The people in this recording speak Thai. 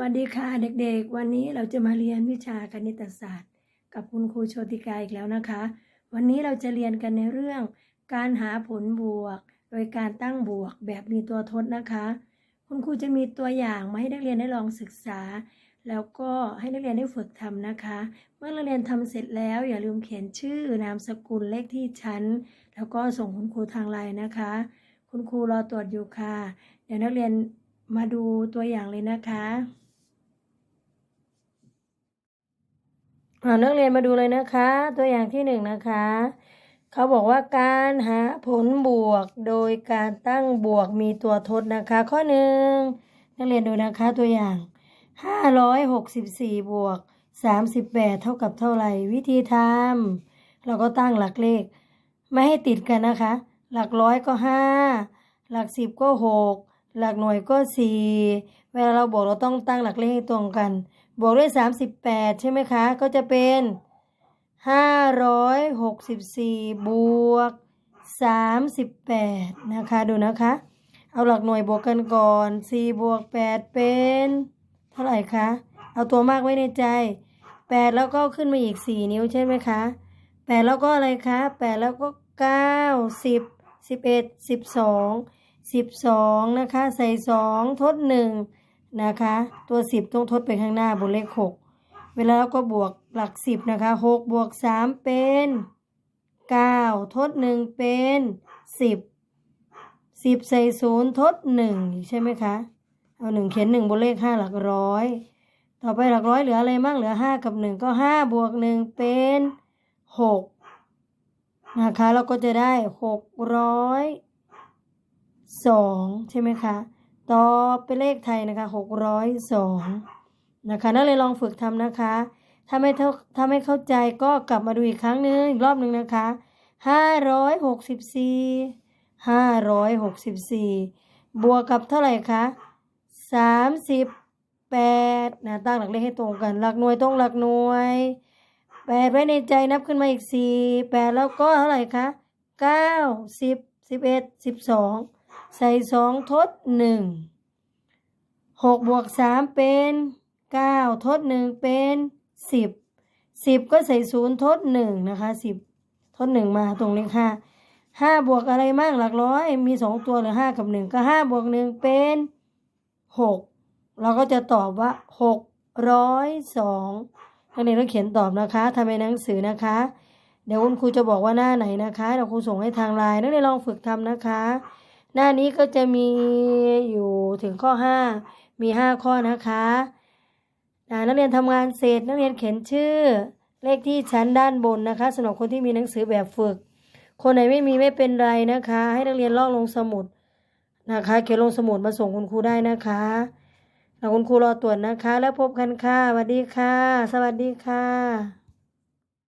วัสดีค่ะเด็กๆ วันนี้เราจะมาเรียนวิชาคณิตศาสตร์ กับคุณครูโชติกาอีกแล้วนะคะ วันนี้เราจะเรียนกันในเรื่อง การหาผลบวก โดยการตั้งบวกแบบมีตัวทดนะคะ คุณครูจะมีตัวอย่างมาให้นักเรียนได้ลองศึกษา แล้วก็ให้นักเรียนได้ฝึกทำนะคะ เมื่อนักเรียนทำเสร็จแล้ว อย่าลืมเขียนชื่อนามสกุลเลขที่ชั้น แล้วก็ส่งคุณครูทางไลน์นะคะ คุณครูรอตรวจอยู่ค่ะ เดี๋ยวนักเรียนมาดูตัวอย่างเลยนะคะ อ่านักเรียนมาดูเลยนะคะ ตัวอย่างที่หนึ่งนะคะ เขาบอกว่าการหาผลบวกโดยการตั้งบวกมีตัวทดนะคะ ข้อหนึ่งนักเรียนดูนะคะตัวอย่างห้าร้อยหกสิบสี่บวกสามสิบแปดเท่ากับเท่าไหร่ วิธีทำเราก็ตั้งหลักเลข ไม่ให้ติดกันนะคะ หลักร้อยก็ห้าหลักสิบก็หกหลักหน่วยก็สี่เวลาเราบวกเราต้องตั้งหลักเลขให้ตรงกัน บวกด้วยสามสิบแปดใช่ไหมคะ ก็จะเป็นห้าร้อยหกสิบสี่บวกสามสิบแปดนะคะ ดูนะคะ เอาหลักหน่วยบวกกันก่อนสี่บวกแปดเป็น เท่าไหร่คะ เอาตัวมากไว้ในใจแปดแล้วก็ขึ้นมาอีกสี่นิ้วใช่ไหมคะแปดแล้วก็อะไรคะแปดแล้วก็เก้าสิบสิบเอ็ดสิบสองสิบสองนะคะ ใส่สองทดห นะคะ ตัวสิบต้องทดไปข้างหน้าบนเลขหกเวลาเราก็บวกหลักสิบนะคะหกบวกสามเป็นเก้าทดหนึ่งเป็นสิบสิบใส่ศูนย์ทดหนึ่งใช่ไหมคะ เอาหนึ่งเขียนหนึ่งบนเลขห้าหลักร้อย ต่อไปหลักร้อยเหลืออะไรมั่งเหลือห้ากับหนึ่งก็ห้าบวกหนึ่งเป็นหกนะคะ เราก็จะได้หกร้อยสองใช่ไหมคะ ต่อเป็นเลขไทยนะคะหกร้อยสองนะคะนักเรียนลองฝึกทำนะคะ ถ้าไม่เท่าถ้าไม่เข้าใจก็กลับมาดูอีกครั้งหนึ่งอีกรอบหนึ่งนะคะห้าร้อยหกสิบสี่ห้าร้อยหกสิบสี่บวกกับเท่าไหร่คะสามสิบแปดนะตั้งหลักเลขให้ตรงกัน หลักหน่วยตรงหลักหน่วยแปดไว้ในใจนับขึ้นมาอีกสี่แปดแล้วก็เท่าไหร่คะเก้าสิบสิบเอ็ดสิบสอง ใส่สองทดหนึ่งหกบวกสามเป็นเก้าทดหนึ่งเป็นสิบสิบก็ใส่ศูนย์ทดหนึ่งนะคะสิบทดหนึ่งมาตรงเลขห้าห้าบวกอะไรมั่งหลักร้อย มีสองตัวหลือห้ากับหนึ่งก็ห้าบวกหนึ่งเป็นหกเราก็จะตอบว่าหกร้อยสองนักเรียนต้องเขียนตอบนะคะทำในหนังสือนะคะ เดี๋ยวคุณครูจะบอกว่าหน้าไหนนะคะเดี๋ยวครูส่งให้ทางไลน์นักเรียนลองฝึกทำนะคะ หน้านี้ก็จะมีอยู่ถึงข้อห้ามีห้าข้อนะคะนักเรียนทำงานเสร็จนักเรียนเขียนชื่อ เลขที่ชั้นด้านบนนะคะสำหรับคนที่มีหนังสือแบบฝึก คนไหนไม่มีไม่เป็นไรนะคะ ให้นักเรียนลอกลงสมุดนะคะ เขียนลงสมุดมาส่งคุณครูได้นะคะแล้วคุณครูรอตรวจนะคะ แล้วพบกันค่ะสวัสดีค่ะ สวัสดีค่ะ